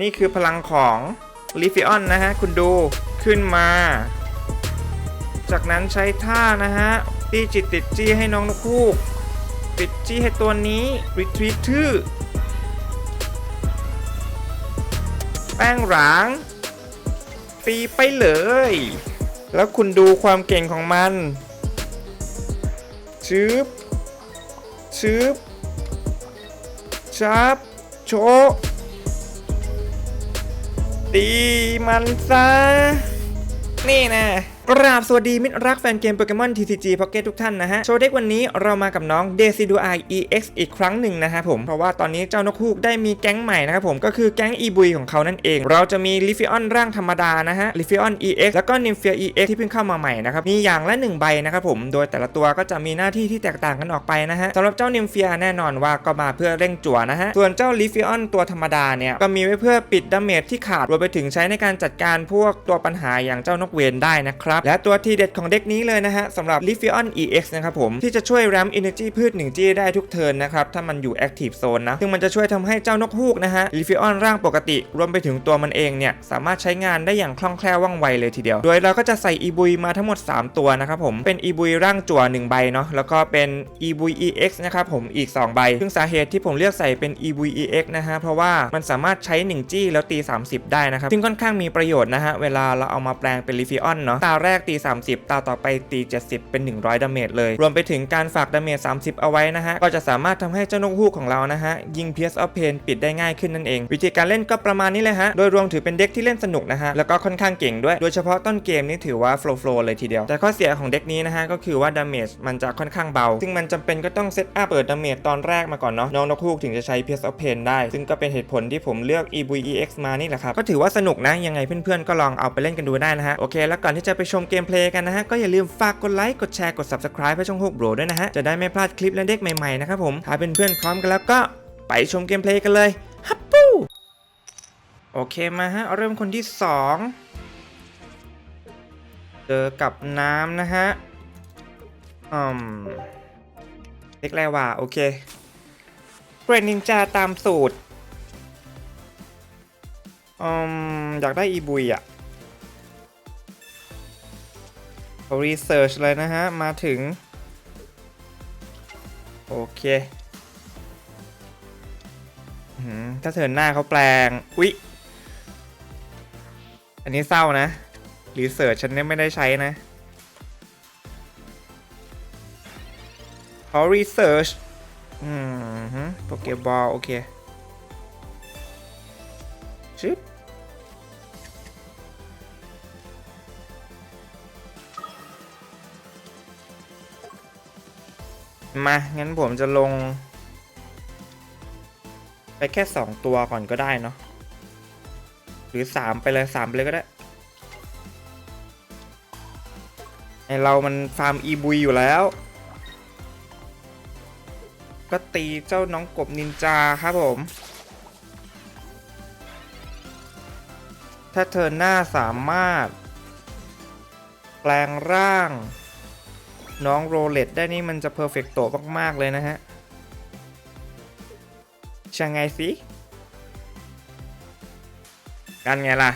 นี่คือพลังของลิฟิออนนะฮะ คุณดูขึ้นมา จากนั้นใช้ท่านะฮะตีจิตติดจี้ให้น้องนกคูกติดจี้ให้ตัวนี้รีทรีทื่อแป้งหราง ตีไปเลย แล้วคุณดูความเก่งของมันชืบชืบชับโช ดีมันซะ นี่นะ กราบสวัสดีมิตรรักแฟนเกมโปเกมอน TCG Pocket ทุกท่านนะฮะ โชว์เด็กวันนี้เรามากับน้อง d e c i d u i EX อีกครั้งหนึ่งนะฮะผม เพราะว่าตอนนี้เจ้านกฮูกได้มีแก๊งใหม่นะครับผมก็คือแก๊ง e b u i ของเขานั่นเอง เราจะมี l i f i o n ร่างธรรมดานะฮะ l i f i o n EX แล้วก็ Nymphia EX ที่เพิ่งเข้ามาใหม่นะครับ มีอย่างละ 1 ใบนะครับผม โดยแต่ละตัวก็จะมีหน้าที่ที่แตกต่างกันออกไปนะฮะสำหรับเจ้า Nymphia แน่นอนว่าก็มาเพื่อเร่งจั่วนะฮะส่วนเจ้า l i f i o n ตัวธรรมดาเนี่ยก็มีไว้เพื่อปิดดาเมจที่ขาดรวมไปถึงใช้ในการจัดการพวกตัวปัญหาอย่างเจ้านกเวนได้นะครับและตัวทีเด็ดของเด็กนี้เลยนะฮะสำหรับ l i f i o n EX นะครับผม ที่จะช่วย RAM Energy พืช1 g ได้ทุกเทิร์นนะครับ ถ้ามันอยู่ Active Zone นะ ซึ่งมันจะช่วยทำให้เจ้านกฮูกนะฮะ l i f i o n ร่างปกติ รวมไปถึงตัวมันเองเนี่ย สามารถใช้งานได้อย่างคล่องแคล่วว่องไวเลยทีเดียว โดยเราก็จะใส่ e b u i มาทั้งหมด 3 ตัวนะครับผม เป็น e b u i ร่างจั่ว1ใบเนาะ แล้วก็เป็น e b u i EX นะครับผมอีก 2 ใบ ซึ่งสาเหตุที่ผมเลือกใส่เป็น e b u i EX นะฮะ เพราะว่ามันสามารถใช้1 g แล้วตี 30 ได้นะครับ ซึ่งค่อนข้างมีประโยชน์นะฮะ เวลาเราเอามาแปลงเป็น l i f i o n เนาะ ตาแรกตี 30 ตาต่อไปตี 70 เป็น 100 ดาเมจเลย รวมไปถึงการฝากดาเมจ 30 เอาไว้นะฮะ ก็จะสามารถทำให้เจ้านกฮูกของเรานะฮะ ยิง Pierce of Pain ปิดได้ง่ายขึ้นนั่นเอง วิธีการเล่นก็ประมาณนี้เลยฮะ โดยรวมถือเป็นเด็กที่เล่นสนุกนะฮะ แล้วก็ค่อนข้างเก่งด้วย โดยเฉพาะต้นเกมนี่ถือว่า flow flow เลยทีเดียว แต่ข้อเสียของเด็กนี้นะฮะก็คือว่าดาเมจมันจะค่อนข้างเบา ซึ่งมันจำเป็นก็ต้องเซตอัพเปิดดาเมจตอนแรกมาก่อนเนาะ น้องนกฮูกถึงจะใช้ Pierce of Pain ได้ ซึ่งก็เป็นเหตุผลที่ผมเลือก e v EX มานี่แหละครับ ก็ถือว่าสนุกนะ ยังไงเพื่อนๆก็ลองเอาไปเล่นกันดูได้นะฮะ โอเค แล้วก่อนที่จะไปชมเกมเพลย์กันนะฮะ ก็อย่าลืมฝากกดไลค์ กดแชร์ กด subscribe ให้ช่องฮูกโบรด้วยนะฮะ จะได้ไม่พลาดคลิปและเด็กใหม่ๆนะครับผมถ้าเป็นเพื่อนพร้อมกันแล้วก็ไปชมเกมเพลย์กันเลยฮับปูโอเคมาฮะ เริ่มคนที่ 2 เจอกับน้ำนะฮะอืมเล็กแรว่าโอเคเกรนนินจาตามสูตรอืมอยากได้อีบุยอะเรีเสิร์ชเลยนะฮะ มาถึง โอเคถ้าเถินหน้าเขาแปลง อุ๊ย อันนี้เศร้านะ รีเสิร์ชฉันเนี่ยไม่ได้ใช้นะเขารีเสิร์ชอืมฮึโปเกบอล โอเคชึบ มา งั้นผมจะลง ไปแค่ 2 ตัวก่อนก็ได้เนาะ หรือ 3 ไปเลย 3 ไปเลยก็ได้ไอเรามันฟาร์มอีบุยอยู่แล้ว ก็ตีเจ้าน้องกบนินจาครับผม ถ้าเธอหน้าสามารถ แปลงร่าง น้องโรเลตได้นี่มันจะเพอร์เฟกโตมาก ๆ เลยนะฮะช่างไงสิกันไงล่ะ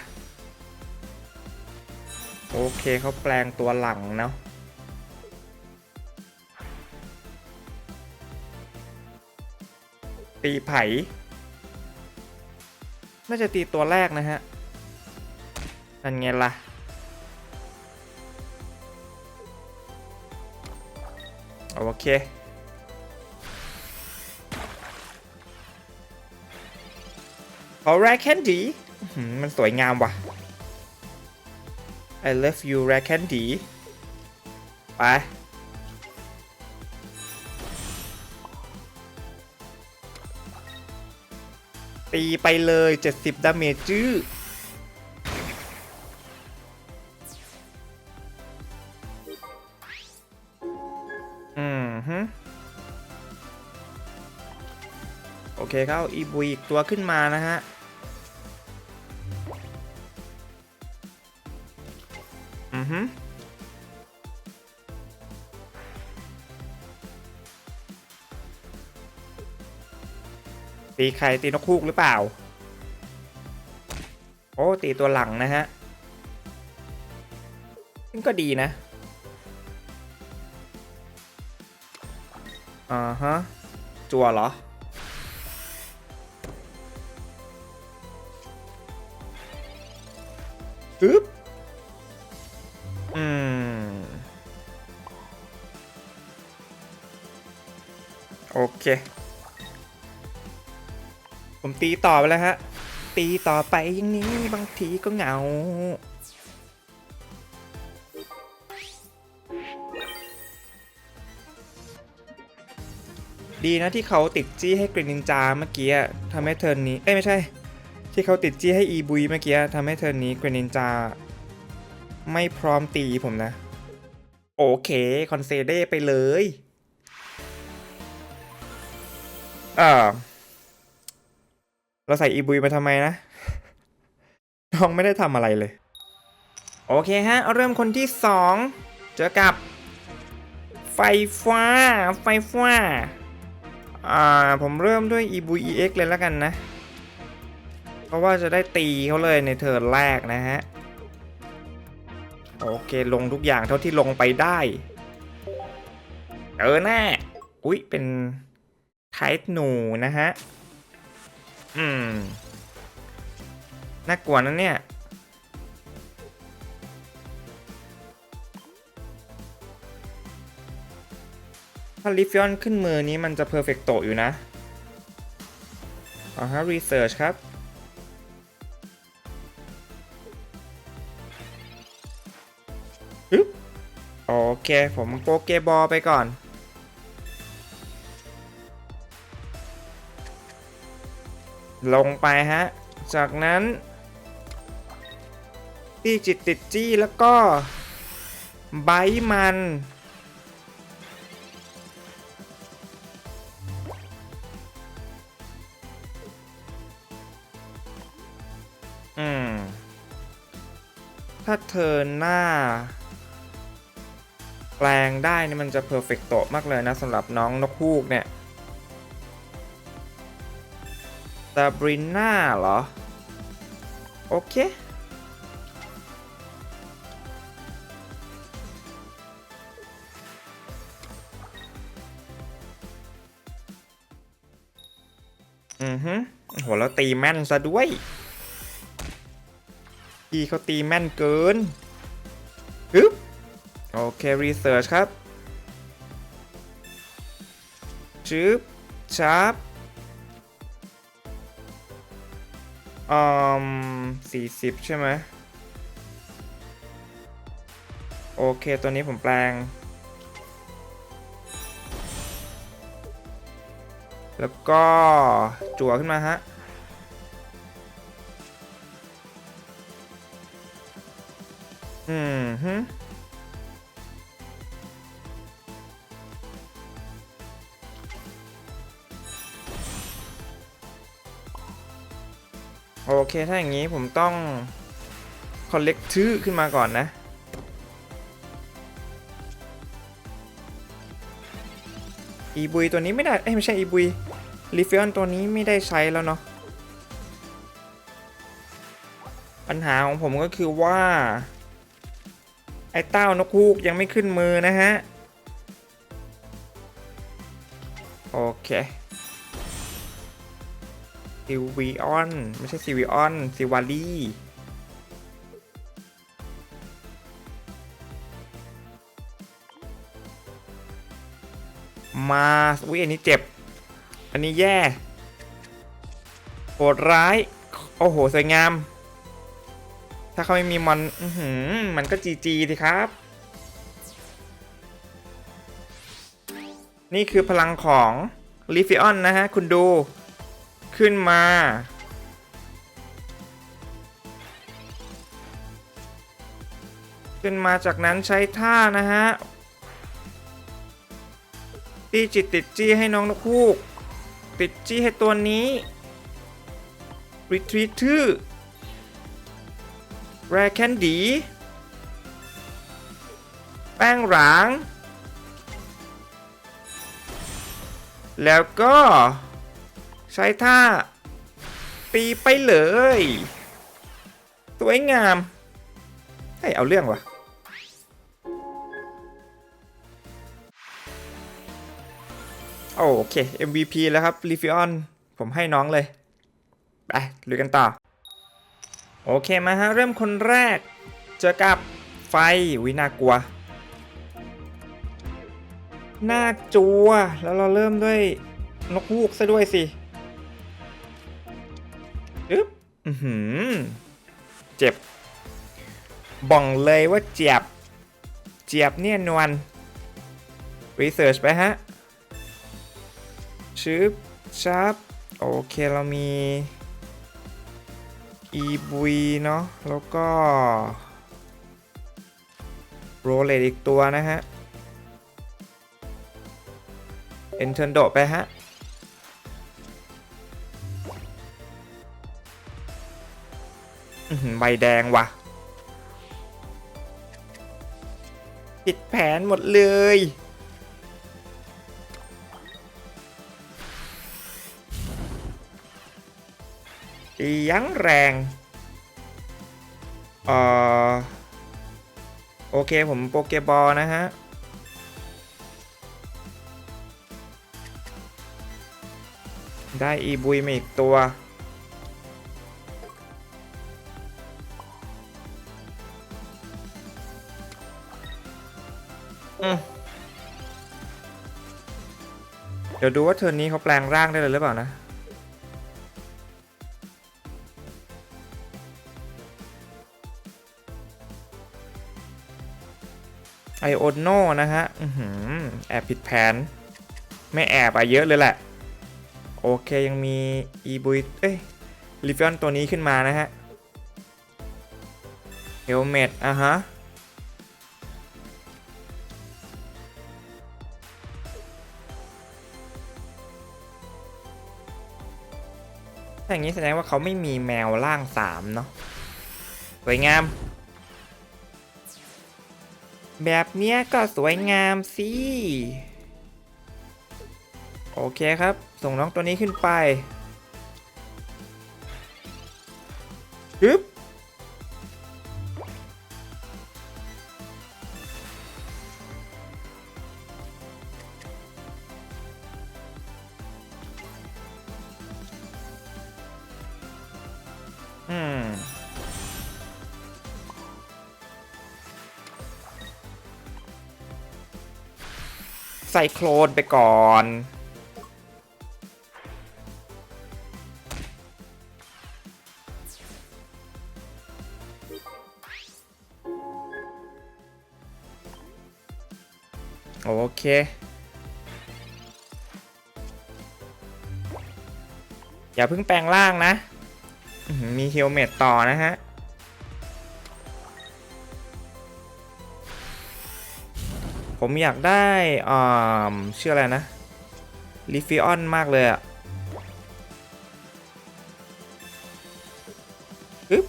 โอเคเขาแปลงตัวหลังเนาะตีไผ่ น่าจะตีตัวแรกนะฮะนั่นไงล่ะ เคขอแรกแคนดี้มันสวยงามว่ะ I love you Rare Candy ไป ตีไปเลย 70ดาเมจจื้อ เคครับอีบุยอีกตัวขึ้นมานะฮะอือฮึตีใครตีนกคูกหรือเปล่า โอ้ตีตัวหลังนะฮะซึ่งก็ดีนะอ่าฮะ จัวเหรอ เค ผมตีต่อไปแล้วฮะ ตีต่อไปอย่างนี้บางทีก็เหงา ดีนะที่เขาติดจี้ให้กรีนนินจาเมื่อกี้ทำให้เทิร์นนี้ เอ้ยไม่ใช่ ที่เขาติดจี้ให้อีบุยเมื่อกี้ทำให้เทิร์นนี้กรีนนินจา ไม่พร้อมตีผมนะ โอเค คอนเซเด้ไปเลย เออเราใส่อีบุยมาทำไมนะ น้องไม่ได้ทำอะไรเลย โอเคฮะ เริ่มคนที่สองเจอกับ ไฟฟ้า ไฟฟ้า อ่า ผมเริ่มด้วย e b u y EX เลยแล้วกันนะ เพราะว่าจะได้ตีเขาเลยในเทิร์นแรกนะฮะ โอเคลงทุกอย่างเท่าที่ลงไปได้ เออแน่ อุ๊ย เป็น ไทป์หนูนะฮะ อืม น่ากลัวนะเนี่ย ถ้าลิฟิออนขึ้นมือนี้มันจะเพอร์เฟกโตอยู่นะเอาฮะรีเสิร์ชครับอึ๊บโอเค ผมโปเกบอลไปก่อน ลงไปฮะ จากนั้นตีจิตติดจี้แล้วก็ไบมัน อืม ถ้าเธอหน้า แปลงได้นี่มันจะเพอร์เฟกโตมากเลยนะสำหรับน้องนกฮูกเนี่ย ตาบริน่าเหรอ โอเค อือฮึโหแล้วตีแม่นซะด้วยพี่เขาตีแม่นเกินฮึบโอเค รีเสิร์ชครับจึบชับ อืมสี่สิบใช่ไหมโอเค ตัวนี้ผมแปลง แล้วก็จั่วขึ้นมาฮะ อืมฮึ โอเค ถ้าอย่างนี้ผมต้องคอลเลกชื่อขึ้นมาก่อนนะ อีบุยตัวนี้ไม่ได้ เอ้ไม่ใช่อีบุยลิฟิออนตัวนี้ไม่ได้ใช้แล้วเนาะ ปัญหาของผมก็คือว่า ไอ้เต้านกฮูกยังไม่ขึ้นมือนะฮะ โอเค ซิวิออน ไม่ใช่ซิวิออนซิวารีมาอุ้ยอันนี้เจ็บ อันนี้แย่โหดร้าย โอ้โห สวยงาม ถ้าเขาไม่มีมอนอืมันก็จีจีสิครับ นี่คือพลังของลิฟิออนนะฮะ คุณดู ขึ้นมา ขึ้นมาจากนั้นใช้ท่านะฮะตีจิตติดจี้ให้น้องนกฮูก ติดจี้ให้ตัวนี้ retreat ทื่อแรแคนดี แป้งหราง แล้วก็ ใช้ท่า ตีไปเลย สวยงามเฮ้ยเอาเรื่องวะโอเค MVP แล้วครับลิฟิออนผมให้น้องเลย ไปลุยกันต่อ โอเคมาฮะ เริ่มคนแรก เจอกับไฟวินากลัวหน้าจัว แล้วเราเริ่มด้วยนกฮูกซะด้วยสิ อึ๊บอือหืเจ็บบ่องเลยว่าเจ็บเจ็บเนี่ยนวลรีเสิร์ชไปฮะชึบชับโอเคเรามีอีบุยเนาะแล้วก็โรเลตอีกตัวนะฮะ เอ็นเทนโดไปฮะ ใบแดงวะผิดแผนหมดเลยตียังแรงเอ่อโอเคผมโปเกบอลนะฮะได้อีบุยมาอีกตัว เดี๋ยวดูว่าเทอร์นนี้เขาแปลงร่างได้เลยหรือเปล่านะ ไอโอโนนะฮะอแอบผิดแผน ไม่แอบอะเยอะเลยแหละ โอเคยังมีอีบุยเอ้ยลิฟิออนตัวนี้ขึ้นมานะฮะเฮลเมตอะฮะ ถ้าอย่างนี้แสดงว่าเขาไม่มีแมวล่างสามเนาะสวยงาม แบบเนี้ยก็สวยงามสิ โอเคครับ ส่งน้องตัวนี้ขึ้นไปฮึบ ใส่โคลนไปก่อน โอเคอย่าเพิ่งแปลงร่างนะ มีเฮลเมตต่อนะฮะ ผมอยากได้อ่าชื่ออะไรนะลิฟิออนมากเลยอะอึ๊บ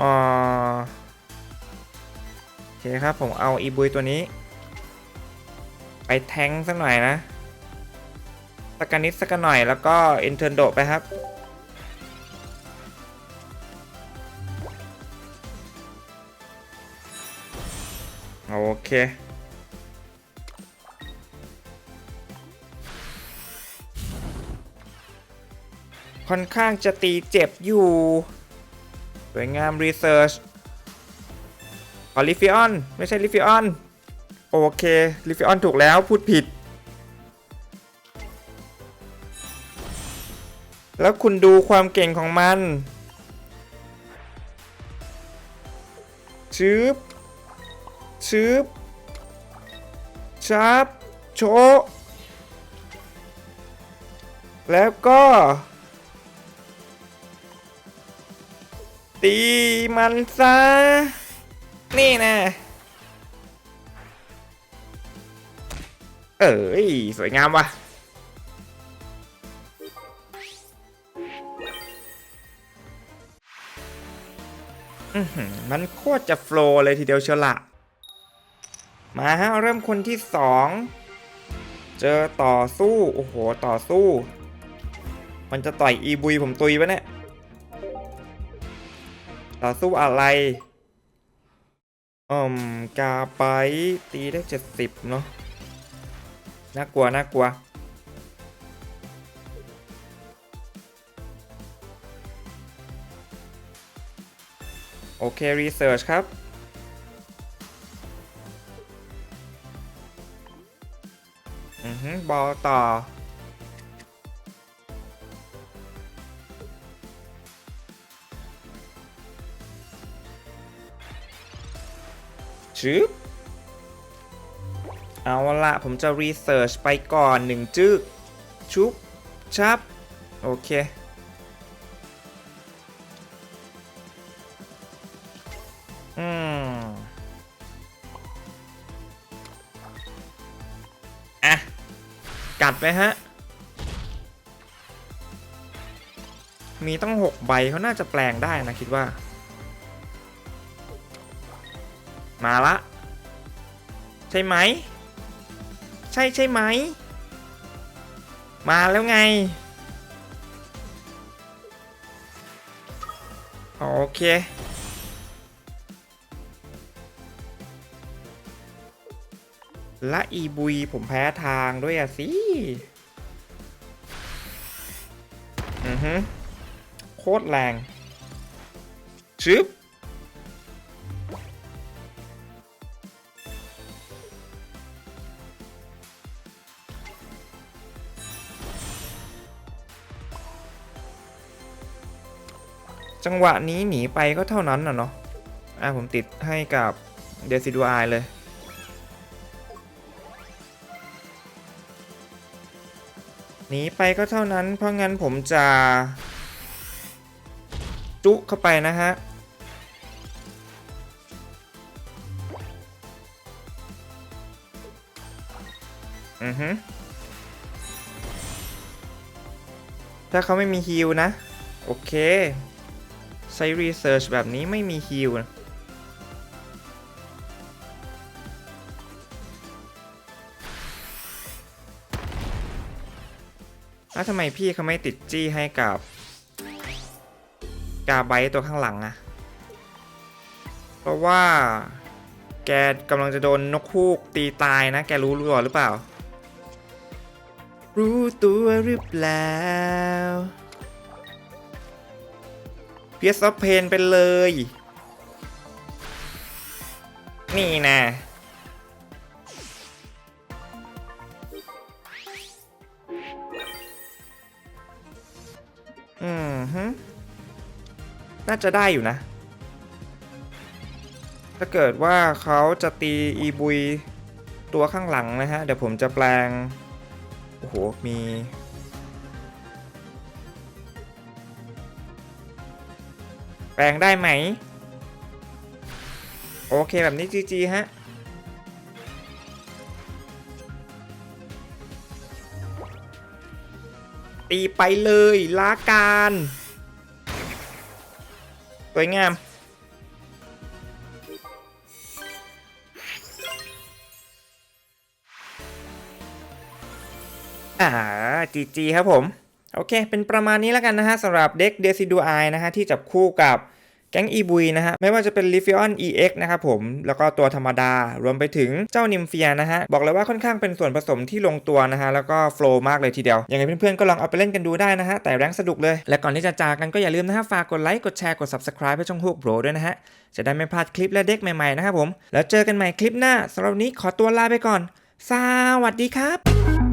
อโอเคครับ ผมเอาอีบุยตัวนี้ ไปแทงสักหน่อยนะ สักกนิดสักหน่อยแล้วก็เอนเทอร์โดไปครับ โอเคค่อนข้างจะตีเจ็บอยู่ สวยงามรีเสิร์ชออลิฟิออน ไม่ใช่ลิฟิออน โอเค ลิฟิออนถูกแล้ว พูดผิด แล้วคุณดูความเก่งของมันชืบชืบชับโชแล้วก็ ตีมันซะ นี่นะ เอ้ย สวยงามว่ะ มันโคตรจะโฟล์เลยทีเดียวเชียวละมาฮะเริ่มคนที่สองเจอต่อสู้ โอ้โห ต่อสู้ มันจะต่อยอีบุยผมตุยปะเนี่ย ต่อสู้อะไรอืมกาไปตีได้เจ็ดสิบเนาะน่ากลัวน่ากลัว โอเครีเสิร์ชครับ อือฮึบอลต่อ ชึบ เอาละผมจะรีเสิร์ชไปก่อนหนึ่งจึกชุบ ชับ โอเค ไหมฮะ มีตั้งหกใบเขาน่าจะแปลงได้นะคิดว่า มาละ ใช่ไหม ใช่ใช่ไหม มาแล้วไง โอเค และอีบุยผมแพ้ทางด้วยอะสิ อือฮึโคตรแรงชึบจังหวะนี้หนีไปก็เท่านั้นน่ะเนาะ อะผมติดให้กับเดซิดูไอเลย หนีไปก็เท่านั้น เพราะงั้นผมจะ จุเข้าไปนะฮะ อือฮึถ้าเขาไม่มีฮิลนะ โอเค ใช้รีเสิร์ชแบบนี้ไม่มีฮิลนะ แล้วทำไมพี่เขาไม่ติดจี้ให้กับกาไบตัวข้างหลังอะเพราะว่าแกกำลังจะโดนนกฮูกตีตายนะ แกรู้รู้หรือเปล่า รู้ตัวหรือเปล่าเพียสอฟเพนไปเลย นี่นะ น่าจะได้อยู่นะ ถ้าเกิดว่าเขาจะตีอีบุยตัวข้างหลังนะฮะ เดี๋ยวผมจะแปลง โอ้โห มี แปลงได้ไหม โอเคแบบนี้จีจีฮะตีไปเลยลาการ สวยงาม อ่าจีจีครับผม โอเค เป็นประมาณนี้แล้วกันนะฮะสำหรับเด็กเดซิดูไอนะฮะ ที่จับคู่กับ แก๊งอีบุยนะฮะไม่ว่าจะเป็น l i f i o n EX นะครับผมแล้วก็ตัวธรรมดารวมไปถึงเจ้านิมเฟียนะฮะบอกเลยว่าค่อนข้างเป็นส่วนผสมที่ลงตัวนะฮะแล้วก็โฟล์มากเลยทีเดียวยังไงเพื่อนๆก็ลองเอาไปเล่นกันดูได้นะฮะแต่แรงสนุกเลย และก่อนที่จะจากกันก็อย่าลืมนะฮะฝากกดไลค์กดแชร์กด subscribe ให้ช่องฮุกโบรด้วยนะฮะจะได้ไม่พลาดคลิปและเด็กใหม่ๆนะครับผมแล้วเจอกันใหม่คลิปหน้าสำหรับนี้ขอตัวลาไปก่อน สวัสดีครับ